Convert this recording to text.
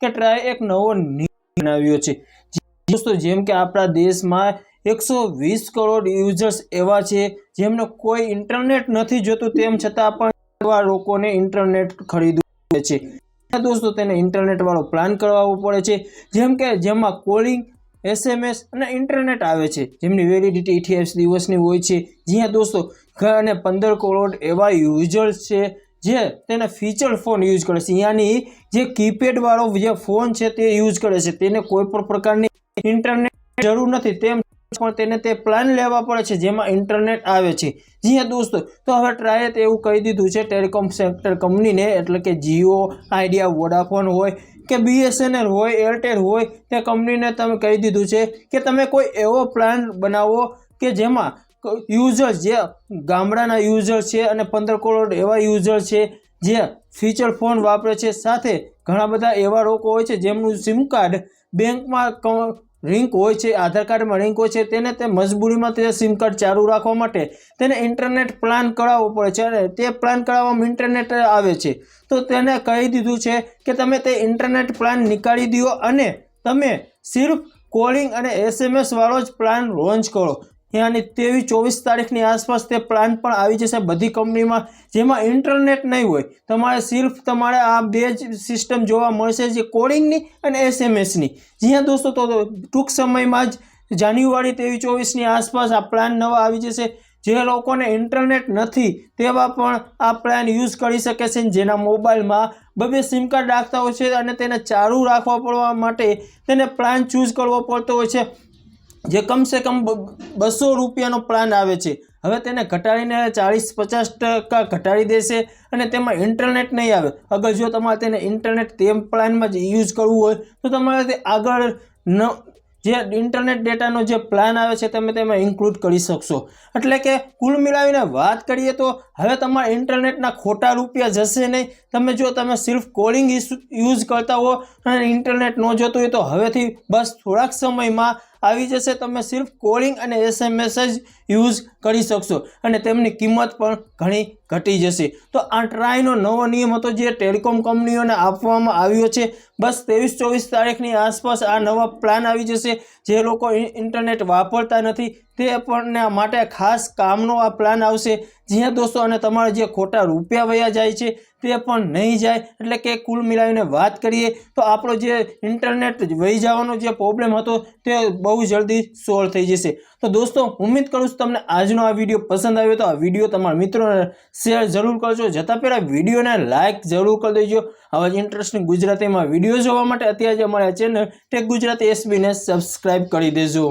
કે ટ્રાય એક નવો બનાવ્યો છે. દોસ્તો, જેમ કે આપણા દેશમાં એકસો વીસ કરોડ યુઝર્સ એવા છે, જેમને કોઈ ઇન્ટરનેટ નથી જોતું, તેમ છતાં પણ એવા લોકોને ઇન્ટરનેટ ખરીદવું છે. દોસ્તો, તેને ઇન્ટરનેટ વાળો પ્લાન કરાવવો પડે છે. જેમ કે, જેમાં કોલિંગ એસએમએસ અને ઇન્ટરનેટ આવે છે. જેમની વેલિડિટી અઠ્યાવીસ દિવસની હોય છે. જ્યાં દોસ્તો અને પંદર કરોડ એવા યુઝર્સ છે જે તેના ફીચર ફોન યુઝ કરે છે. યાની જે કીપેડ વાળો જે ફોન છે તે યુઝ કરે છે. તેને કોઈ પણ પ્રકારની ઇન્ટરનેટ જરૂર નથી. તેમ પણ તેને તે પ્લાન લેવા પડે છે જેમાં ઇન્ટરનેટ આવે છે. જી હા દોસ્તો, તો હવે ટ્રાયે એવું કહી દીધું છે ટેલિકોમ સેક્ટર કંપનીને એટલે કે જીઓ આઈડિયા વોડાફોન હોય કે બીએસએનએલ હોય એરટેલ હોય, તે કંપનીને તમે કહી દીધું છે કે તમે કોઈ એવો પ્લાન બનાવો કે જેમાં યુઝર જે ગામડાના યુઝર છે અને પંદર કરોડ એવા યુઝર છે જે ફીચર ફોન વાપરે છે. સાથે ઘણા બધા એવા લોકો હોય છે જેમનું સિમ કાર્ડ બેંકમાં લિંક હોય છે, આધાર કાર્ડમાં લિંક હોય છે, તેને તે મજબૂરીમાં તે સિમ કાર્ડ ચાલુ રાખવા માટે તેને ઇન્ટરનેટ પ્લાન કરાવવો પડે છે અને તે પ્લાન કરાવવામાં ઇન્ટરનેટ આવે છે. તો તેને કહી દીધું છે કે તમે તે ઇન્ટરનેટ પ્લાન નીકાળી દો અને તમે સિર્ફ કોલિંગ અને એસએમએસ વાળો જ પ્લાન લોન્ચ કરો. ત્યાંની તેવી ચોવીસ તારીખની આસપાસ તે પ્લાન પણ આવી જશે બધી કંપનીમાં જેમાં ઇન્ટરનેટ નહીં હોય, તમારે સિર્ફ તમારે આ બે જ સિસ્ટમ જોવા મળશે જે કોડિંગની અને એસએમએસની જ્યાં દોસ્તો, તો ટૂંક સમયમાં જ જાન્યુઆરી તેવી ચોવીસની આસપાસ આ પ્લાન નવા આવી જશે. જે લોકોને ઇન્ટરનેટ નથી, તેવા પણ આ પ્લાન યુઝ કરી શકે છે જેના મોબાઈલમાં બબે સિમ કાર્ડ રાખતા હોય છે અને તેને ચાલુ રાખવા પડવા માટે તેને પ્લાન ચૂઝ કરવો પડતો હોય છે. જે કમસે કમ બસો રૂપિયાનો પ્લાન આવે છે. હવે તેને ઘટાડીને ચાળીસ પચાસ ટકા ઘટાડી દેશે અને તેમાં ઇન્ટરનેટ નહીં આવે. અગર જો તમારે તેને ઇન્ટરનેટ તેમ પ્લાનમાં જ યુઝ કરવું હોય, તો તમારે તે આગળ ન, જે ઇન્ટરનેટ ડેટાનો જે પ્લાન આવે છે, તમે તેમાં ઇન્ક્લુડ કરી શકશો. એટલે કે કુલ મિલાવીને વાત કરીએ તો, હવે તમારા ઇન્ટરનેટના ખોટા રૂપિયા જશે નહીં. તમે જો તમે સિર્ફ કોલિંગ યુઝ કરતા હો અને ઇન્ટરનેટ ન જોતું હોય તો હવેથી બસ થોડાક સમયમાં આવી જશે, તમે સિર્ફ કોલિંગ અને એસએમએસ જ યુઝ કરી શકશો. અને તેમની કિંમત પણ ઘણી ઘટી જશે. તો આ ટ્રાયનો નવો નિયમ હતો જે ટેલિકોમ કંપનીઓને આપવામાં આવ્યો છે. બસ ત્રેવીસ ચોવીસ તારીખની આસપાસ આ નવા પ્લાન આવી જશે. જે લોકો ઇન્ટરનેટ વાપરતા નથી તે આપણને માટે ખાસ કામનો આ પ્લાન આવશે. જ્યાં દોસ્તો અને તમારા જે ખોટા રૂપિયા વયા જાય છે, તે પણ નહીં જાય. એટલે કે કુલ મિલાવીને વાત કરીએ, તો આપણો જે ઇન્ટરનેટ વહી જવાનો જે પ્રોબ્લેમ હતો, તે બહુ જલ્દી સોલ્વ થઈ જશે. તો દોસ્તો, ઉમ્મીદ કરું છું તમને આજનો આ વીડિયો પસંદ આવ્યો તો આ વીડિયો તમારા મિત્રોને શેર જરૂર કરજો. જતાં પહેલાં વિડીયોને લાઇક જરૂર કરી દેજો. આવા જ ઇન્ટરેસ્ટિંગ ગુજરાતીમાં વીડિયો જોવા માટે અત્યારે જ અમારા ચેનલ ટેક ગુજરાતી એસબીને સબસ્ક્રાઇબ કરી દેજો.